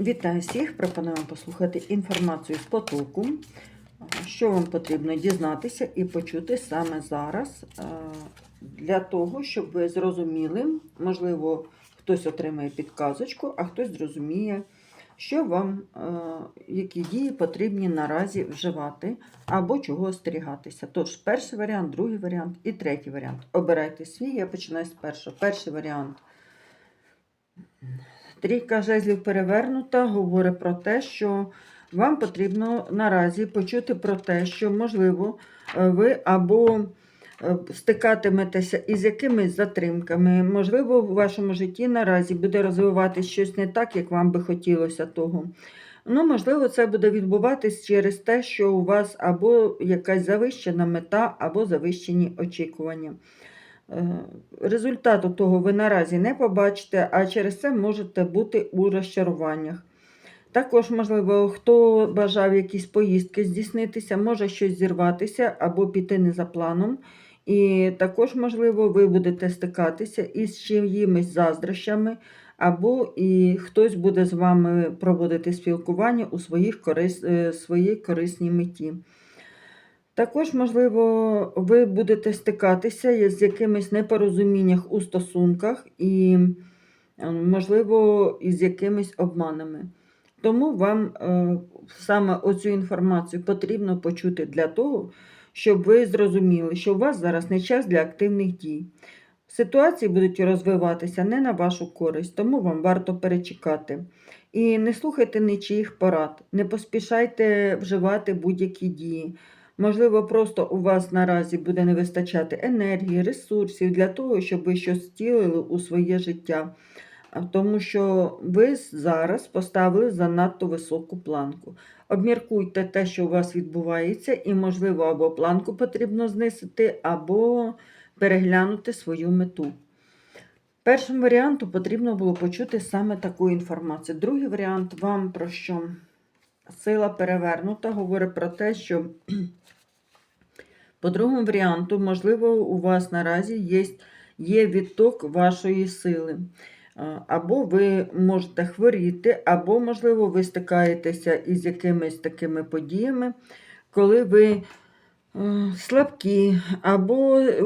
Вітаю всіх! Пропоную вам послухати інформацію з потоку, що вам потрібно дізнатися і почути саме зараз, е, для того, щоб ви зрозуміли, можливо, хтось отримає підказочку, а хтось зрозуміє, що вам, е, які дії потрібні наразі вживати або чого остерігатися. Тож, перший варіант, другий варіант і третій варіант. Обирайте свій, я починаю з першого. Перший варіант. Трійка жезлів перевернута говорить про те, що вам потрібно наразі почути про те, що, можливо, е, ви або е, стикатиметеся із якимись затримками, можливо, в вашому житті наразі буде розвиватися щось не так, як вам би хотілося того. Ну, можливо, це буде відбуватись через те, що у вас або якась завищена мета, або завищені очікування. Е, Результату того ви наразі не побачите, а через це можете бути у розчаруваннях. Також, можливо, хто бажав якісь поїздки здійснитися, може щось зірватися або піти не за планом. І також, можливо, ви будете стикатися із чиїмись заздрощами, або і хтось буде з вами проводити спілкування у своїх корис... е, своїй корисній меті. Також, можливо, ви будете стикатися з якимись непорозуміннях у стосунках і, е, можливо, із якимись обманами. Тому вам е, саме оцю інформацію потрібно почути для того, щоб ви зрозуміли, що у вас зараз не час для активних дій. Ситуації будуть розвиватися не на вашу користь, тому вам варто перечекати. І не слухайте нічиїх порад, не поспішайте вживати будь-які дії. Можливо, просто у вас наразі буде не вистачати енергії, ресурсів для того, щоб ви щось втілили у своє життя. Тому що ви зараз поставили занадто високу планку. Обміркуйте те, що у вас відбувається, і, можливо, або планку потрібно знизити, або переглянути свою мету. Першому варіанту потрібно було почути саме таку інформацію. Другий варіант вам про що? Сила перевернута говорить про те, що по другому варіанту, можливо, у вас наразі є, є відток вашої сили. Або ви можете хворіти, або, можливо, ви стикаєтеся із якимись такими подіями, коли ви е, слабкі, або е,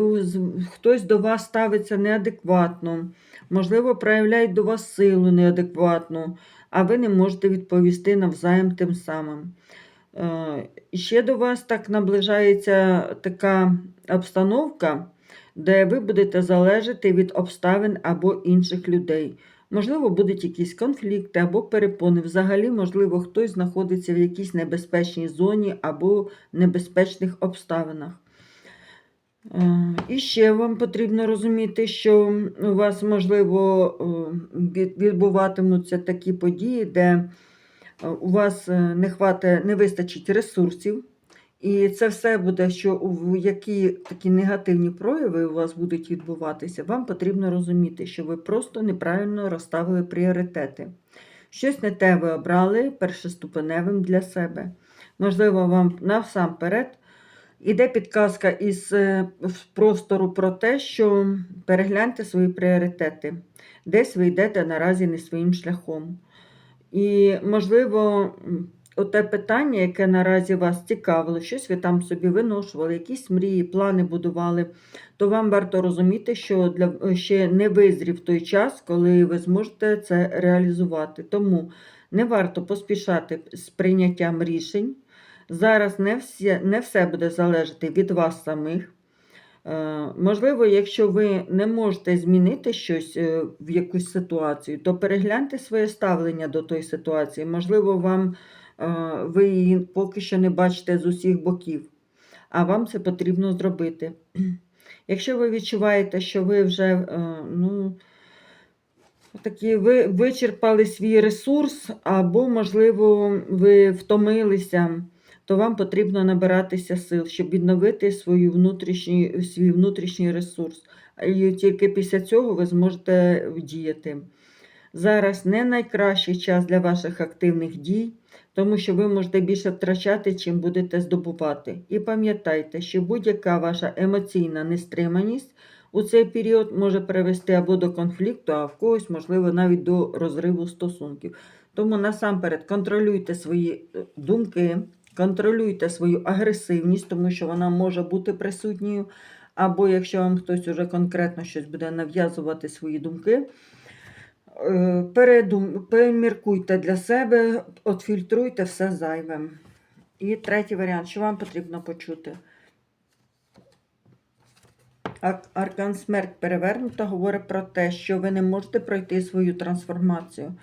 хтось до вас ставиться неадекватно, можливо, проявляють до вас силу неадекватну, а ви не можете відповісти навзаєм тим самим. Е, ще до вас так наближається така обстановка, де ви будете залежати від обставин або інших людей. Можливо, будуть якісь конфлікти або перепони. Взагалі, можливо, хтось знаходиться в якійсь небезпечній зоні або небезпечних обставинах. Е, І ще вам потрібно розуміти, що у вас, можливо, е, відбуватимуться такі події, де е, у вас не хватає, не вистачить ресурсів. І це все буде, що які такі негативні прояви у вас будуть відбуватися, вам потрібно розуміти, що ви просто неправильно розставили пріоритети. Щось не те ви обрали першоступеневим для себе. Можливо, вам насамперед іде підказка із е, простору про те, що перегляньте свої пріоритети, десь ви йдете наразі не своїм шляхом. І, можливо, оте питання, яке наразі вас цікавило, щось ви там собі виношували, якісь мрії, плани будували, то вам варто розуміти, що для ще не визрів той час, коли ви зможете це реалізувати. Тому не варто поспішати з прийняттям рішень. Зараз не, всі, не все буде залежати від вас самих. Е, Можливо, якщо ви не можете змінити щось е, в якусь ситуацію, то перегляньте своє ставлення до тої ситуації. Можливо, вам е, ви її поки що не бачите з усіх боків, а вам це потрібно зробити. Якщо ви відчуваєте, що ви вже ну, такі, ви вичерпали свій ресурс, або, можливо, ви втомилися, то вам потрібно набиратися сил, щоб відновити свою внутрішній, свій внутрішній ресурс. І тільки після цього ви зможете діяти. Зараз не найкращий час для ваших активних дій, тому що ви можете більше втрачати, чим будете здобувати. І пам'ятайте, що будь-яка ваша емоційна нестриманість у цей період може привести або до конфлікту, а в когось, можливо, навіть до розриву стосунків. Тому насамперед контролюйте свої е, думки, контролюйте свою агресивність, тому що вона може бути присутньою. Або якщо вам хтось уже конкретно щось буде нав'язувати свої думки, е, передум... переміркуйте для себе, отфільтруйте все зайве. І третій варіант, що вам потрібно почути? Аркан смерть перевернута говорить про те, що ви не можете пройти свою трансформацію.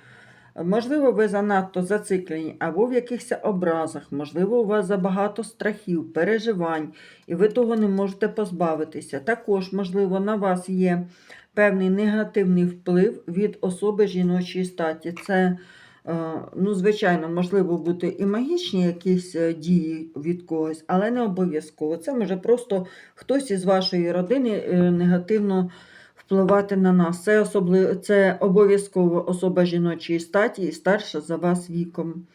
Можливо, ви занадто зациклені або в якихось образах, можливо, у вас забагато страхів, переживань, і ви того не можете позбавитися. Також, можливо, на вас є певний негативний вплив від особи жіночої статі. Це, е, ну, звичайно, можливо бути і магічні якісь е, дії від когось, але не обов'язково. Це може просто хтось із вашої родини е, негативно впливати на нас. Це, особливо, це обов'язково особа жіночої статі і старша за вас віком.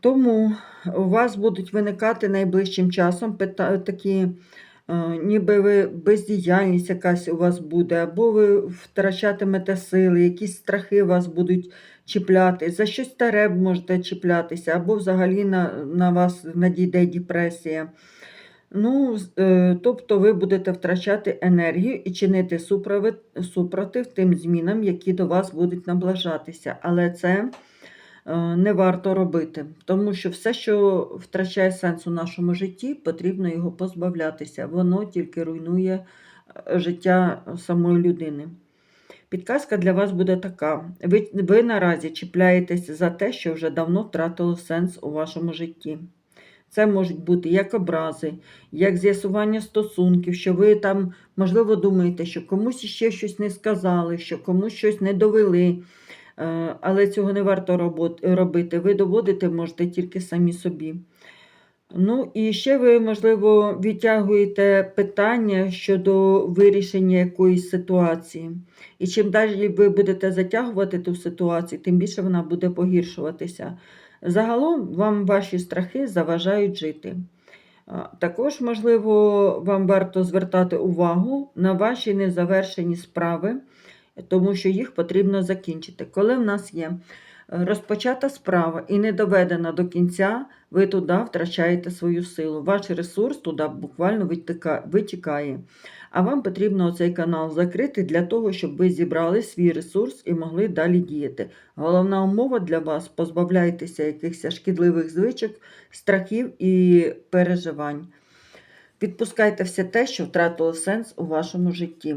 Тому у вас будуть виникати найближчим часом такі, е, ніби ви бездіяльність якась у вас буде, або ви втрачатимете сили, якісь страхи вас будуть чіпляти, за щось старе можете чіплятися, або взагалі на, на вас надійде депресія. Ну, е, тобто ви будете втрачати енергію і чинити супротив, тим змінам, які до вас будуть наближатися. Але це е, не варто робити, тому що все, що втрачає сенс у нашому житті, потрібно його позбавлятися. Воно тільки руйнує е, життя самої людини. Підказка для вас буде така: ви, ви наразі чіпляєтесь за те, що вже давно втратило сенс у вашому житті. Це можуть бути як образи, як з'ясування стосунків, що ви там, можливо, думаєте, що комусь ще щось не сказали, що комусь щось не довели. Е, Але цього не варто робити. Ви доводите можете тільки самі собі. Ну і ще ви, можливо, відтягуєте питання щодо вирішення якоїсь ситуації. І чим далі ви будете затягувати ту ситуацію, тим більше вона буде погіршуватися. Загалом вам ваші страхи заважають жити. Також, можливо, вам варто звертати увагу на ваші незавершені справи, тому що їх потрібно закінчити. Коли в нас є розпочата справа і не доведена до кінця, ви туди втрачаєте свою силу. Ваш ресурс туди буквально витікає. А вам потрібно цей канал закрити для того, щоб ви зібрали свій ресурс і могли далі діяти. Головна умова для вас позбавляйтеся якихось шкідливих звичок, страхів і переживань. Відпускайте все те, що втратило сенс у вашому житті.